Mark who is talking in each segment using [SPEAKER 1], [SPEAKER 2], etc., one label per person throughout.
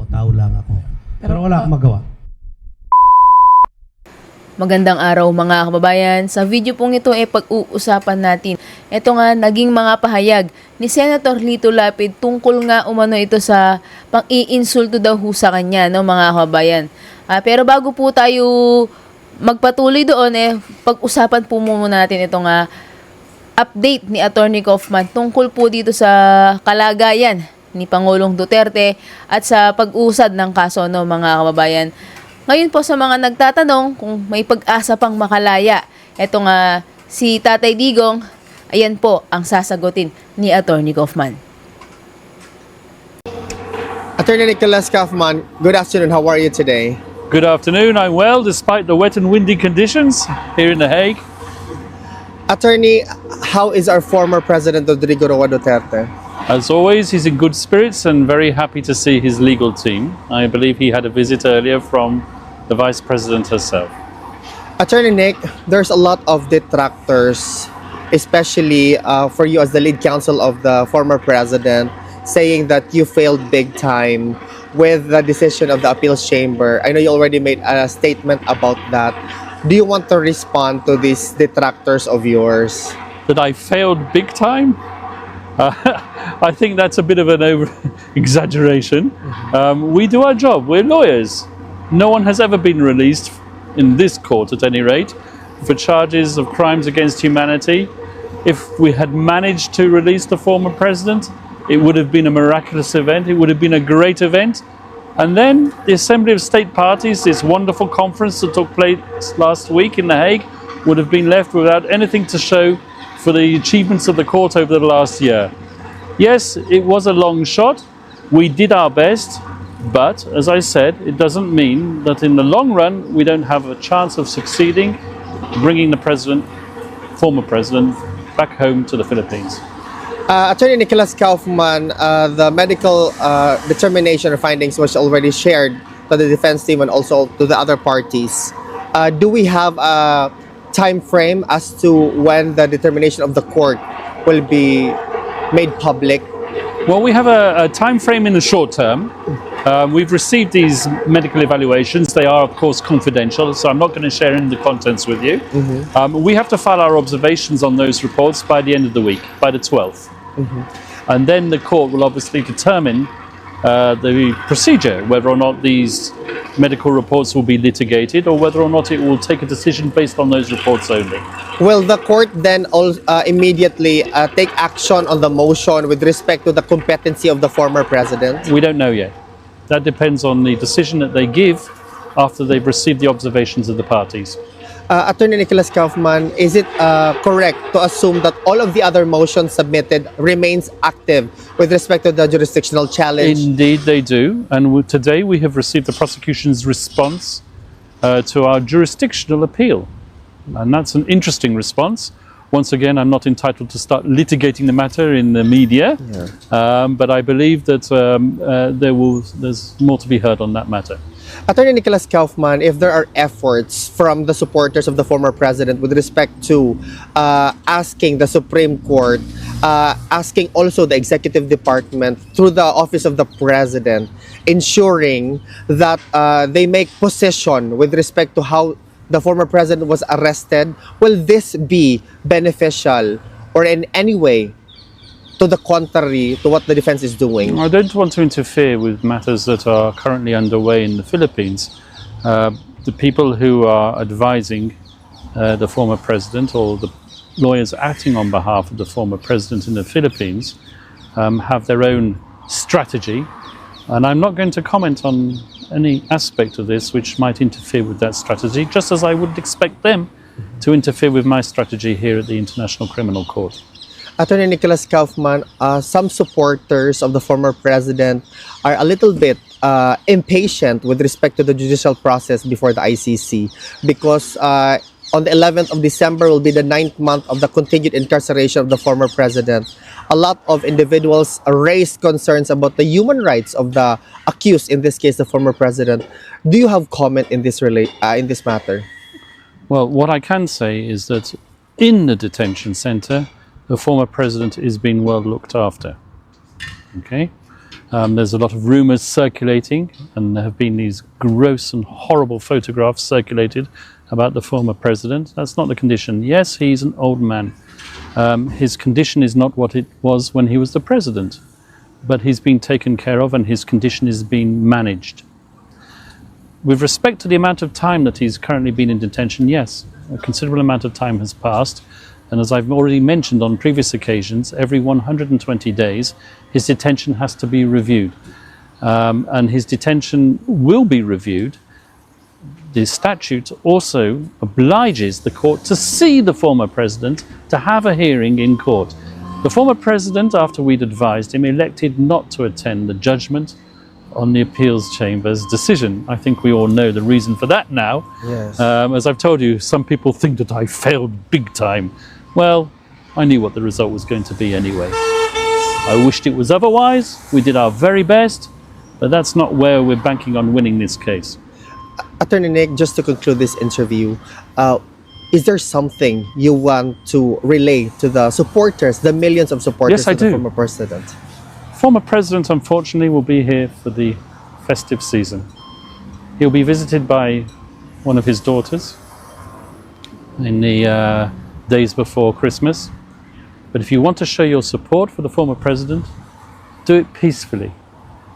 [SPEAKER 1] po, tao lang ako. Pero wala akong magawa.
[SPEAKER 2] Magandang araw mga kababayan. Sa video pong ito ay pag-uusapan natin. Ito nga naging mga pahayag ni Senator Lito Lapid tungkol nga umano ito sa pang-iinsulto daw ho sa kanya, no mga kababayan. Ah, pero bago po tayo magpatuloy doon eh pag-usapan po muna natin ito nga update ni Attorney Kaufman tungkol po dito sa kalagayan ni Pangulong Duterte at sa pag-usad ng kaso no mga kababayan. Ngayon po sa mga nagtatanong kung may pag-asa pang makalaya, eto nga si Tatay Digong, ayan po ang sasagutin ni Attorney Kaufman.
[SPEAKER 3] Attorney Nicholas Kaufman, good afternoon. How are you today?
[SPEAKER 4] Good afternoon. I'm well despite the wet and windy conditions here in The Hague.
[SPEAKER 3] Attorney, how is our former President Rodrigo Roa Duterte?
[SPEAKER 4] As always, he's in good spirits and very happy to see his legal team. I believe he had a visit earlier from the Vice President herself.
[SPEAKER 3] Attorney Nick, there's a lot of detractors, especially uh, for you as the lead counsel of the former president, saying that you failed big time with the decision of the appeals chamber. I know you already made a statement about that. Do you want to respond to these detractors of yours?
[SPEAKER 4] That I failed big time? Uh, I think that's a bit of an over exaggeration. Um, we do our job, we're lawyers. No one has ever been released, in this court at any rate, for charges of crimes against humanity. If we had managed to release the former president, it would have been a miraculous event, it would have been a great event. And then the Assembly of State Parties, this wonderful conference that took place last week in The Hague, would have been left without anything to show for the achievements of the court over the last year. Yes, it was a long shot. We did our best, but as I said, it doesn't mean that in the long run we don't have a chance of succeeding, bringing the president, former president, back home to the Philippines.
[SPEAKER 3] Uh, Attorney Nicholas Kaufman, uh, the medical uh, determination or findings was already shared to the defense team and also to the other parties. Uh, do we have a time frame as to when the determination of the court will be made public?
[SPEAKER 4] Well, we have a, a time frame in the short term. Um, we've received these medical evaluations. They are, of course, confidential, so I'm not going to share any of the contents with you. Um, we have to file our observations on those reports by the end of the week, by the 12th. And then the court will obviously determine uh, the procedure, whether or not these medical reports will be litigated or whether or not it will take a decision based on those reports only.
[SPEAKER 3] Will the court then all, uh, immediately uh, take action on the motion with respect to the competency of the former president?
[SPEAKER 4] We don't know yet. That depends on the decision that they give after they've received the observations of the parties.
[SPEAKER 3] Uh, Attorney Nicholas Kaufman, is it uh, correct to assume that all of the other motions submitted remains active with respect to the jurisdictional challenge?
[SPEAKER 4] Indeed, they do. And w- today we have received the prosecution's response uh, to our jurisdictional appeal. And that's an interesting response. Once again, I'm not entitled to start litigating the matter in the media, um, but I believe that um, uh, there will, there's more to be heard on that matter.
[SPEAKER 3] Attorney Nicholas Kaufman, if there are efforts from the supporters of the former president with respect to uh, asking the Supreme Court, uh, asking also the executive department through the office of the president, ensuring that uh, they make position with respect to how the former president was arrested, will this be beneficial or in any way to the contrary to what the defense is doing?
[SPEAKER 4] I don't want to interfere with matters that are currently underway in the Philippines. Uh, the people who are advising uh, the former president or the lawyers acting on behalf of the former president in the Philippines um, have their own strategy. And I'm not going to comment on any aspect of this which might interfere with that strategy, just as I would expect them to interfere with my strategy here at the International Criminal Court.
[SPEAKER 3] Attorney Nicholas Kaufman, uh, some supporters of the former president are a little bit uh, impatient with respect to the judicial process before the ICC because uh, on the 11th of December will be the ninth month of the continued incarceration of the former president. A lot of individuals raised concerns about the human rights of the accused, in this case, the former president. Do you have comment in this relate uh, in this matter?
[SPEAKER 4] Well, what I can say is that in the detention centre, the former president is being well looked after. Okay? Um, there's a lot of rumours circulating, and there have been these gross and horrible photographs circulated about the former president. That's not the condition. Yes, he's an old man. Um, his condition is not what it was when he was the president, but he's been taken care of and his condition is being managed. With respect to the amount of time that he's currently been in detention, yes, a considerable amount of time has passed. And as I've already mentioned on previous occasions, every 120 days, his detention has to be reviewed. Um, and his detention will be reviewed. The statute also obliges the court to see the former president, to have a hearing in court. The former president, after we'd advised him, elected not to attend the judgment on the appeals chamber's decision. I think we all know the reason for that now.
[SPEAKER 3] Yes.
[SPEAKER 4] Um, as I've told you, some people think that I failed big time. Well, I knew what the result was going to be anyway. I wished it was otherwise. We did our very best, but that's not where we're banking on winning this case.
[SPEAKER 3] Attorney Nick, just to conclude this interview, uh, is there something you want to relay to the supporters, the millions of supporters
[SPEAKER 4] Yes, I
[SPEAKER 3] the
[SPEAKER 4] do.
[SPEAKER 3] former president?
[SPEAKER 4] Former president, unfortunately, will be here for the festive season. He'll be visited by one of his daughters in the uh, days before Christmas. But if you want to show your support for the former president, do it peacefully.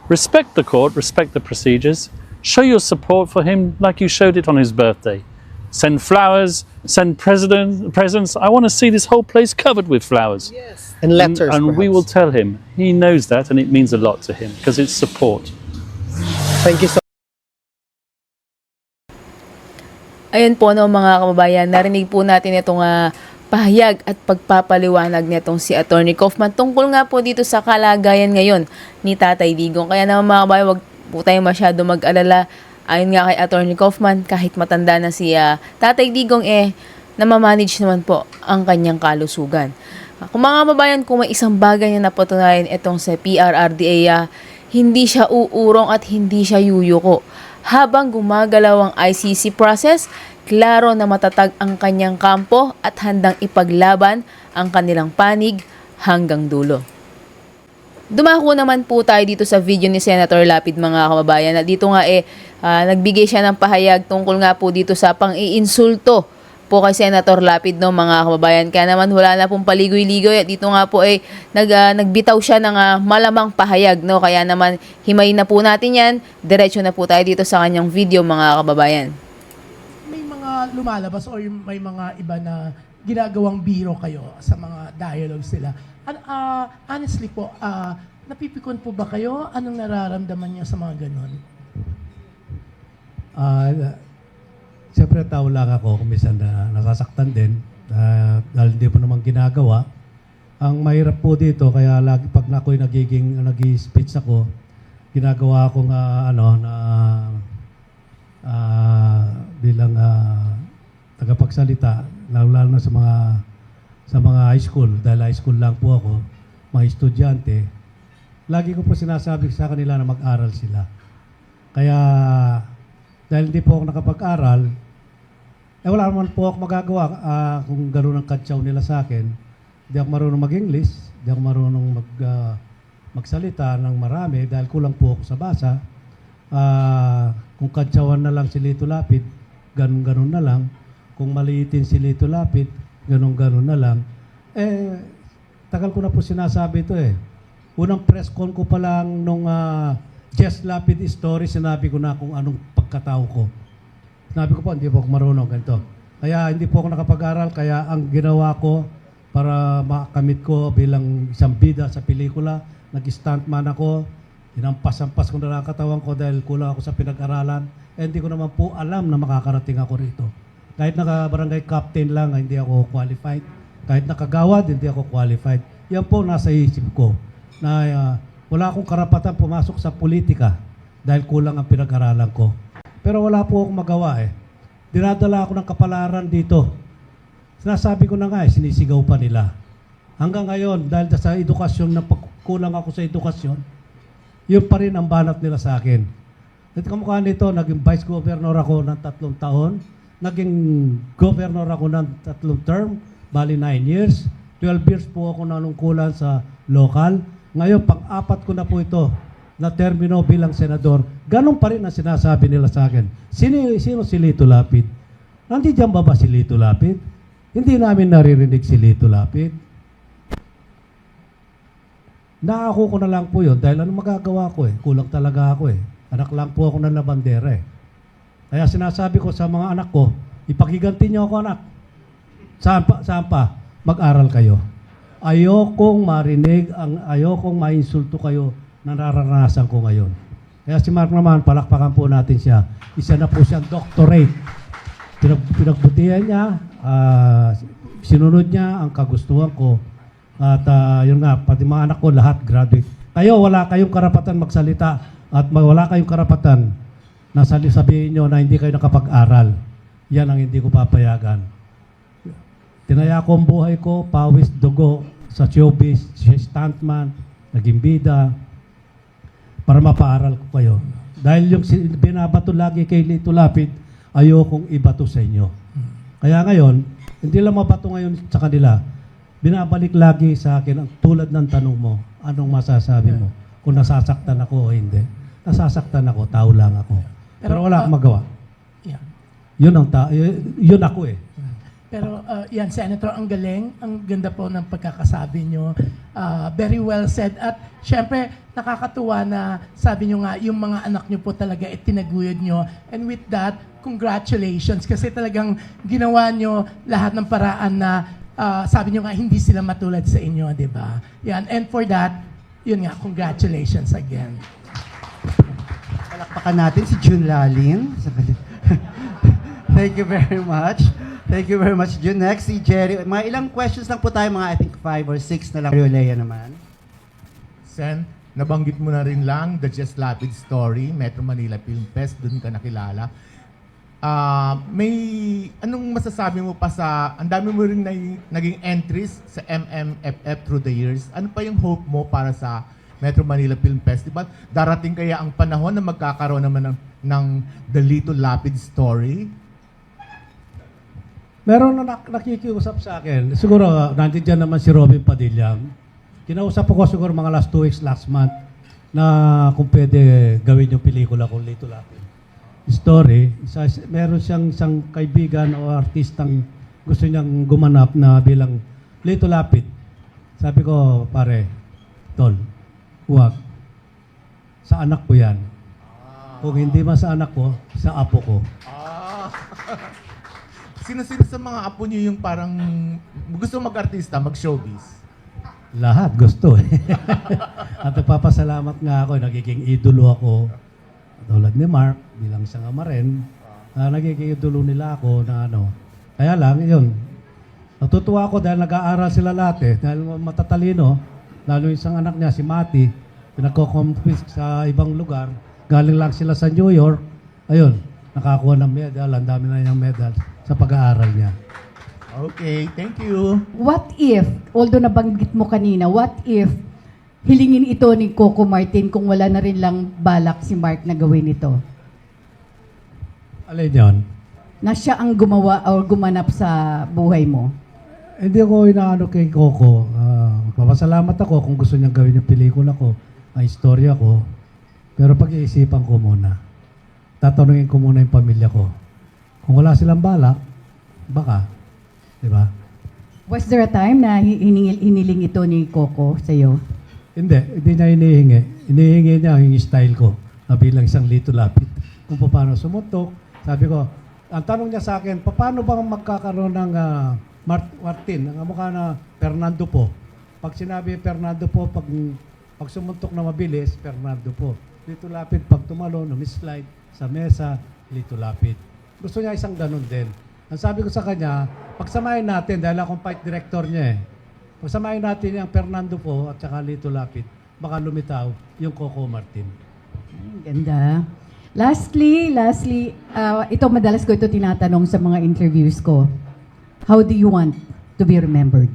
[SPEAKER 4] Respect the court, respect the procedures, show your support for him like you showed it on his birthday. Send flowers, send president, presents. I want to see this whole place covered with flowers.
[SPEAKER 3] And
[SPEAKER 4] And,
[SPEAKER 3] letters,
[SPEAKER 4] and we will tell him. He knows that, and it means a lot to him because it's support.
[SPEAKER 3] Thank you so
[SPEAKER 2] Ayun po no mga kababayan, narinig po natin itong ah, pahayag at pagpapaliwanag nitong si Attorney Kaufman tungkol nga po dito sa kalagayan ngayon ni Tatay Digong. Kaya naman mga kababayan, wag po tayo masyado mag-alala. Ayon nga kay Attorney Kaufman, kahit matanda na si ah, Tatay Digong eh, namamanage naman po ang kanyang kalusugan. Kung mga kababayan, kung may isang bagay na napatunayan itong sa PRRDA, ah, hindi siya uurong at hindi siya yuyuko. Habang gumagalaw ang ICC process, klaro na matatag ang kanyang kampo at handang ipaglaban ang kanilang panig hanggang dulo. Dumako naman po tayo dito sa video ni Senator Lapid mga kababayan na dito nga eh ah, nagbigay siya ng pahayag tungkol nga po dito sa pang-iinsulto po kay Senator Lapid no mga kababayan. Kaya naman wala na pong paligoy-ligoy at dito nga po eh nag, ah, nagbitaw siya ng ah, malamang pahayag no. Kaya naman himayin na po natin yan. Diretso na po tayo dito sa kanyang video mga kababayan.
[SPEAKER 5] may mga lumalabas or may mga iba na ginagawang biro kayo sa mga dialogues nila. An- ah, honestly po, ah, napipikon po ba kayo? Anong nararamdaman niyo sa mga ganon?
[SPEAKER 1] Ah, Siyempre, tao lang ako kung na nasasaktan din ah, dahil hindi po naman ginagawa. Ang mahirap po dito, kaya lagi pag na ako'y nagiging, nag-speech ako, ginagawa akong ah, ano, na ah, bilang ah, tagapagsalita, lalo-lalo na sa mga sa mga high school, dahil high school lang po ako, mga estudyante, lagi ko po sinasabi sa kanila na mag-aral sila. Kaya, dahil hindi po ako nakapag-aral, eh wala naman po ako magagawa ah, kung gano'n ang katsaw nila sa akin. Hindi ako marunong mag-English, hindi ako marunong mag, ah, magsalita ng marami dahil kulang po ako sa basa. Ah, kung katsawan na lang si Lito Lapid, ganun-ganun na lang. Kung maliitin si Lito Lapid, ganun-ganun na lang. Eh, tagal ko na po sinasabi ito eh. Unang press con ko pa lang nung ah, Jess Lapid story, sinabi ko na kung anong pagkatao ko. Sinabi ko po, hindi po ako marunong ganito. Kaya hindi po ako nakapag-aral, kaya ang ginawa ko para makamit ko bilang isang bida sa pelikula, nag-stuntman ako, inampas-ampas ko na lang ang katawan ko dahil kulang ako sa pinag-aralan. Eh, hindi ko naman po alam na makakarating ako rito. Kahit naka-barangay captain lang, hindi ako qualified. Kahit nakagawad, hindi ako qualified. Yan po nasa isip ko na ah, wala akong karapatan pumasok sa politika dahil kulang ang pinag-aralan ko. Pero wala po akong magawa eh. Dinadala ako ng kapalaran dito. Sinasabi ko na nga eh, sinisigaw pa nila. Hanggang ngayon, dahil sa edukasyon, na pagkulang ako sa edukasyon, yun pa rin ang banat nila sa akin. At kamukha nito, naging vice governor ako ng tatlong taon, naging governor ako ng tatlong term, bali 9 years, 12 years po ako nanungkulan sa local. Ngayon, pang-apat ko na po ito na termino bilang senador, ganun pa rin ang sinasabi nila sa akin. Sino, sino si Lito Lapid? Nandiyan ba ba si Lito Lapid? Hindi namin naririnig si Lito Lapid. Naako ko na lang po yun dahil ano magagawa ko eh. Kulang talaga ako eh. Anak lang po ako ng labandera eh. Kaya sinasabi ko sa mga anak ko, ipakiganti niyo ako anak. Saan pa? Saan pa? Mag-aral kayo. Ayokong marinig, ang ayokong mainsulto kayo nararanasan ko ngayon. Kaya si Mark naman, palakpakan po natin siya. Isa na po siyang doctorate. Pinag pinagbutihan niya, ah, sinunod niya ang kagustuhan ko. At ah, yun nga, pati mga anak ko lahat graduate. Kayo, wala kayong karapatan magsalita at wala kayong karapatan na sabihin nyo na hindi kayo nakapag-aral. Yan ang hindi ko papayagan. Tinaya ko ang buhay ko, pawis, dugo, sa showbiz, stuntman, naging bida, para mapaaral ko kayo. Dahil yung binabato lagi kay Lito Lapid, ayokong ibato sa inyo. Kaya ngayon, hindi lang mabato ngayon sa kanila, binabalik lagi sa akin ang tulad ng tanong mo, anong masasabi mo? Kung nasasaktan ako o hindi. Nasasaktan ako, tao lang ako. Pero,
[SPEAKER 5] Pero,
[SPEAKER 1] wala
[SPEAKER 5] ah,
[SPEAKER 1] akong magawa.
[SPEAKER 5] Yeah.
[SPEAKER 1] Yun ang ta- yun ako eh.
[SPEAKER 5] Pero uh, yan, Senator, ang galing. Ang ganda po ng pagkakasabi nyo. Uh, very well said. At syempre, nakakatuwa na sabi nyo nga, yung mga anak nyo po talaga itinaguyod nyo. And with that, congratulations. Kasi talagang ginawa nyo lahat ng paraan na uh, sabi nyo nga, hindi sila matulad sa inyo, di ba? Yan. And for that, yun nga, congratulations again.
[SPEAKER 6] Palakpakan natin si June Lalin. Thank you very much. Thank you very much, June. Next, si Jerry. Mga ilang questions lang po tayo, mga I think five or six na lang. Olea naman.
[SPEAKER 7] Sen, nabanggit mo na rin lang the Just Lapid story, Metro Manila Film Fest, doon ka nakilala. Ah, may anong masasabi mo pa sa ang dami mo rin na, naging entries sa MMFF through the years. Ano pa yung hope mo para sa Metro Manila Film Festival? Darating kaya ang panahon na magkakaroon naman ng, ng The Little Lapid story?
[SPEAKER 1] Meron na nak- nakikiusap sa akin. Siguro, nandiyan naman si Robin Padilla. Kinausap ko siguro mga last two weeks, last month, na kung pwede gawin yung pelikula kung Lito Lapid. Story, isa, meron siyang isang kaibigan o artistang gusto niyang gumanap na bilang Lito Lapid. Sabi ko, pare, tol, huwag. Sa anak ko yan. Kung hindi man sa anak ko, sa apo ko.
[SPEAKER 7] Sino-sino sa mga apo niyo yung parang gusto mag-artista, mag-showbiz?
[SPEAKER 1] Lahat gusto eh. At nagpapasalamat nga ako, nagiging idolo ako. Tulad ni Mark, bilang isang ama rin. Uh, nagiging idolo nila ako na ano. Kaya lang, yun. Natutuwa ako dahil nag-aaral sila lahat eh. Dahil matatalino. Lalo yung isang anak niya, si Mati, pinagko-compete sa ibang lugar. Galing lang sila sa New York. Ayun, nakakuha ng medal. Ang dami na niyang medal sa pag-aaral niya.
[SPEAKER 7] Okay, thank you.
[SPEAKER 8] What if, although nabanggit mo kanina, what if hilingin ito ni Coco Martin kung wala na rin lang balak si Mark na gawin ito?
[SPEAKER 1] Alin yun?
[SPEAKER 8] Na siya ang gumawa or gumanap sa buhay mo?
[SPEAKER 1] Hindi ako inaano kay Coco. Ah, magpapasalamat ako kung gusto niyang gawin yung pelikula ko, ang istorya ko. Pero pag-iisipan ko muna. Tatanungin ko muna yung pamilya ko. Kung wala silang balak, baka. Di ba?
[SPEAKER 8] Was there a time na hi- hiningil, hiniling ito ni Coco sa iyo?
[SPEAKER 1] Hindi, hindi niya hinihingi. Hinihingi niya yung style ko na bilang isang lito lapit. Kung paano sumutok. Sabi ko, ang tanong niya sa akin, paano bang magkakaroon ng ah, Mart- Martin, ang mukha na Fernando po. Pag sinabi Fernando po, pag, pag sumuntok na mabilis, Fernando po. Lito lapit, pag tumalon, slide sa mesa, lito lapit. Gusto niya isang ganun din. Ang sabi ko sa kanya, pagsamahin natin, dahil akong fight director niya eh, pagsamahin natin yung Fernando po at saka Lito Lapid, baka lumitaw yung Coco Martin.
[SPEAKER 8] Ang Ganda. Lastly, lastly, ah, ito madalas ko ito tinatanong sa mga interviews ko. How do you want to be remembered?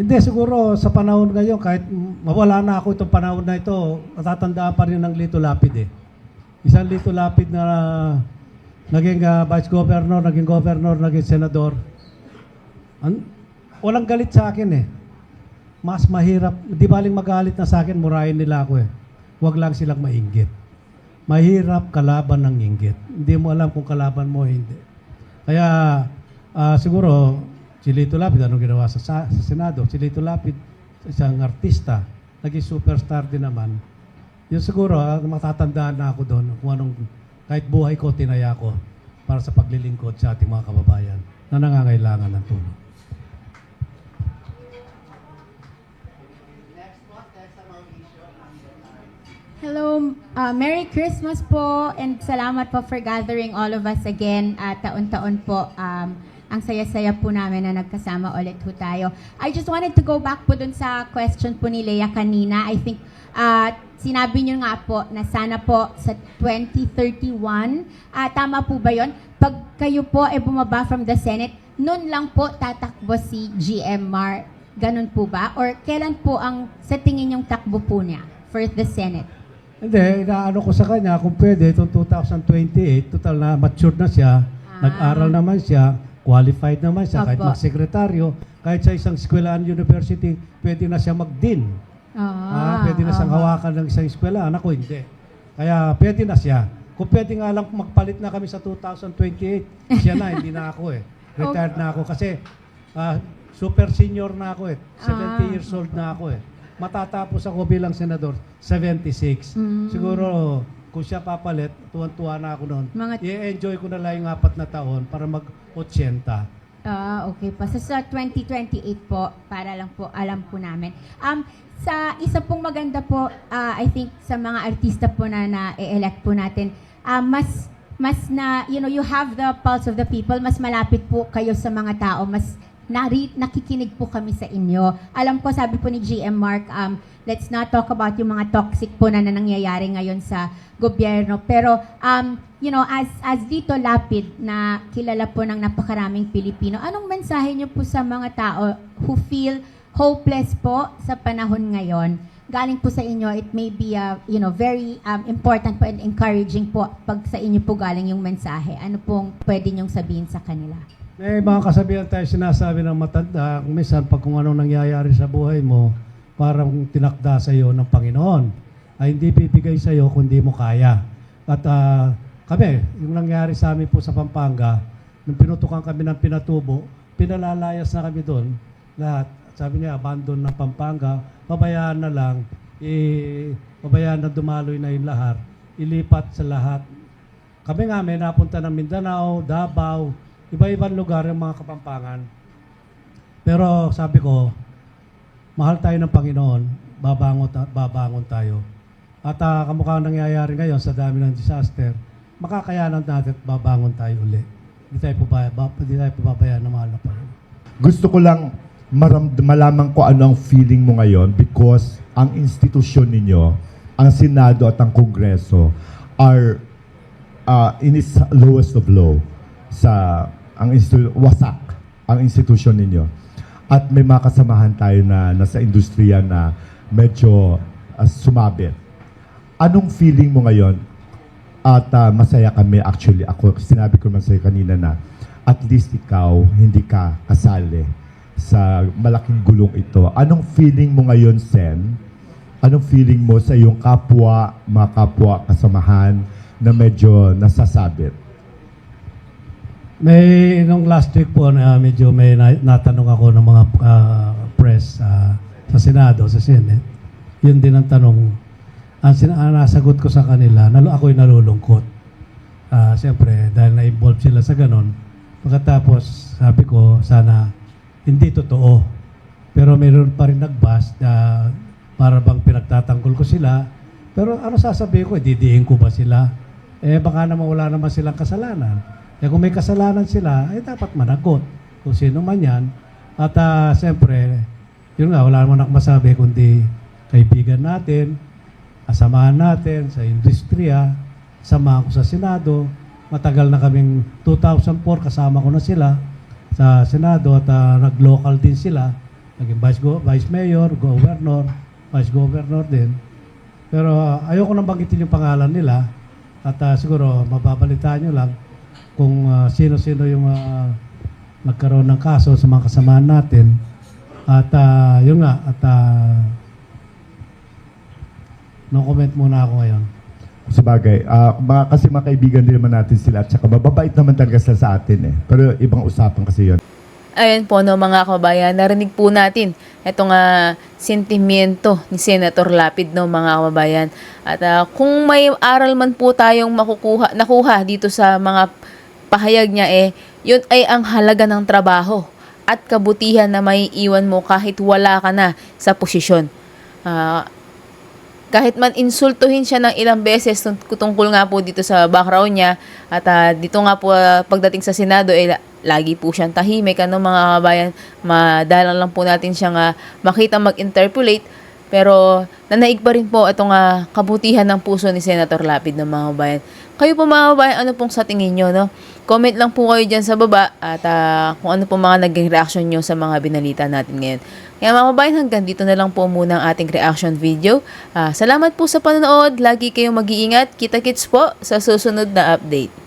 [SPEAKER 1] Hindi, siguro sa panahon ngayon, kahit mawala na ako itong panahon na ito, natatandaan pa rin ng Lito Lapid eh. Isang Lito Lapid na naging ah, vice governor, naging governor, naging senador. An walang galit sa akin eh. Mas mahirap, di baling magalit na sa akin, murahin nila ako eh. Huwag lang silang mainggit. Mahirap kalaban ng inggit. Hindi mo alam kung kalaban mo hindi. Kaya ah, siguro, si Lito Lapid, anong ginawa sa, sa, Senado? Si Lito Lapid, isang artista, naging superstar din naman. Yun siguro, matatandaan na ako doon kung anong, kahit buhay ko, tinaya ko para sa paglilingkod sa ating mga kababayan na nangangailangan ng tulong.
[SPEAKER 9] Hello, uh, Merry Christmas po and salamat po for gathering all of us again. At taon-taon po, um, ang saya-saya po namin na nagkasama ulit po tayo. I just wanted to go back po dun sa question po ni Leia kanina. I think uh, sinabi niyo nga po na sana po sa 2031, ah, tama po ba yon? Pag kayo po ay bumaba from the Senate, noon lang po tatakbo si GMR. Ganun po ba? Or kailan po ang sa tingin yung takbo po niya for the Senate?
[SPEAKER 1] Hindi, inaano ko sa kanya kung pwede itong 2028, total na matured na siya,
[SPEAKER 9] Ah.
[SPEAKER 1] nag-aral naman siya, qualified naman siya, kahit
[SPEAKER 9] Opo.
[SPEAKER 1] magsekretaryo, kahit sa isang eskwelahan university, pwede na siya mag-dean. Ah, pwede na siyang hawakan ng isang eskwelahan. Ako hindi. Kaya pwede na siya. Kung pwede nga lang magpalit na kami sa 2028, siya na, hindi na ako eh. Retired na ako kasi ah, super senior na ako eh. 70
[SPEAKER 9] Ah.
[SPEAKER 1] years old na ako eh. Matatapos ako bilang senador, 76.
[SPEAKER 9] Mm.
[SPEAKER 1] Siguro, kung siya papalit, tuwan-tuwa na ako noon.
[SPEAKER 9] Mga-
[SPEAKER 1] I-enjoy ko na lang yung apat na taon para mag-80.
[SPEAKER 9] Ah, okay po. So, sa 2028 po, para lang po, alam po namin. Um, sa isa pong maganda po, ah, I think sa mga artista po na na-elect po natin, ah, mas mas na, you know, you have the pulse of the people, mas malapit po kayo sa mga tao, mas nari, nakikinig po kami sa inyo. Alam ko, sabi po ni GM Mark, um, let's not talk about yung mga toxic po na, na nangyayari ngayon sa gobyerno. Pero, um, you know, as, as Dito Lapid na kilala po ng napakaraming Pilipino, anong mensahe niyo po sa mga tao who feel hopeless po sa panahon ngayon? Galing po sa inyo, it may be, uh, you know, very um, important po and encouraging po pag sa inyo po galing yung mensahe. Ano pong pwede niyong sabihin sa kanila?
[SPEAKER 1] May mga kasabihan tayo sinasabi ng matanda, minsan pag kung anong nangyayari sa buhay mo, parang tinakda sa iyo ng Panginoon, ay hindi bibigay sa iyo kung hindi mo kaya. At ah, kami, yung nangyari sa amin po sa Pampanga, nung pinutukan kami ng pinatubo, pinalalayas na kami doon, lahat. Sabi niya, abandon ng Pampanga, pabayaan na lang, eh, pabayaan na dumaloy na yung lahat, ilipat sa lahat kami nga may napunta ng Mindanao, Davao, iba-ibang lugar yung mga kapampangan. Pero sabi ko, mahal tayo ng Panginoon, babangon, babangon tayo. At uh, kamukha ang nangyayari ngayon sa dami ng disaster, makakayanan natin at babangon tayo uli. Hindi tayo, pabaya, ba, hindi tayo pababayaan ng mahal na Panginoon.
[SPEAKER 10] gusto ko lang maram, malaman ko ano ang feeling mo ngayon because ang institusyon ninyo, ang Senado at ang Kongreso are uh, in its lowest of low sa ang wasak ang institusyon ninyo. At may mga kasamahan tayo na nasa industriya na medyo uh, sumabit. Anong feeling mo ngayon? At uh, masaya kami actually. Ako, sinabi ko naman sa'yo kanina na at least ikaw hindi ka kasali sa malaking gulong ito. Anong feeling mo ngayon, Sen? Anong feeling mo sa iyong kapwa, mga kapwa, kasamahan na medyo nasasabit?
[SPEAKER 1] May, nung last week po, na medyo may na, natanong ako ng mga ah, press ah, sa Senado, sa Senate. Yun din ang tanong. Ang, sin- nasagot ko sa kanila, nalo, ako'y nalulungkot. Ah, Siyempre, dahil na-involve sila sa ganon. Pagkatapos, sabi ko, sana hindi totoo. Pero mayroon pa rin nagbas na para bang pinagtatanggol ko sila. Pero ano sasabihin ko, didiin ko ba sila? Eh baka naman wala naman silang kasalanan. Eh kung may kasalanan sila, eh dapat managot. Kung sino man yan. At ah, siyempre, yun nga, wala naman akong masabi kundi kaibigan natin, asamahan natin sa industriya, samahan ko sa Senado. Matagal na kaming 2004, kasama ko na sila sa Senado at ah, nag-local din sila. Naging vice, go, vice mayor, governor, vice governor din. Pero ah, ayoko nang banggitin yung pangalan nila at ah, siguro mababalitaan nyo lang kung ah, sino-sino yung ah, nagkaroon ng kaso sa mga kasamahan natin At ah, yun nga, at ah, no comment muna ako ngayon.
[SPEAKER 10] Sa bagay, ah, mga, kasi mga kaibigan din naman natin sila at saka mababait naman talaga sila sa atin eh. Pero ibang usapan kasi yon.
[SPEAKER 2] Ayan po no mga kababayan, narinig po natin itong nga sentimiento ni Senator Lapid no mga kababayan. At ah, kung may aral man po tayong makukuha, nakuha dito sa mga pahayag niya eh, yun ay ang halaga ng trabaho at kabutihan na may iwan mo kahit wala ka na sa posisyon. Ah, kahit man insultuhin siya ng ilang beses tung- tungkol nga po dito sa background niya at ah, dito nga po ah, pagdating sa Senado eh la- lagi po siyang tahimik ano mga kabayan madalang lang po natin siyang ah, makita mag-interpolate pero nanaig pa rin po itong ah, kabutihan ng puso ni Senator Lapid ng mga kabayan. Kayo po mga kabayan, ano pong sa tingin nyo, no? Comment lang po kayo dyan sa baba at ah, kung ano po mga naging reaction nyo sa mga binalita natin ngayon. Kaya mga kabayan, hanggang dito na lang po muna ang ating reaction video. Ah, salamat po sa panonood. Lagi kayong mag-iingat. Kita-kits po sa susunod na update.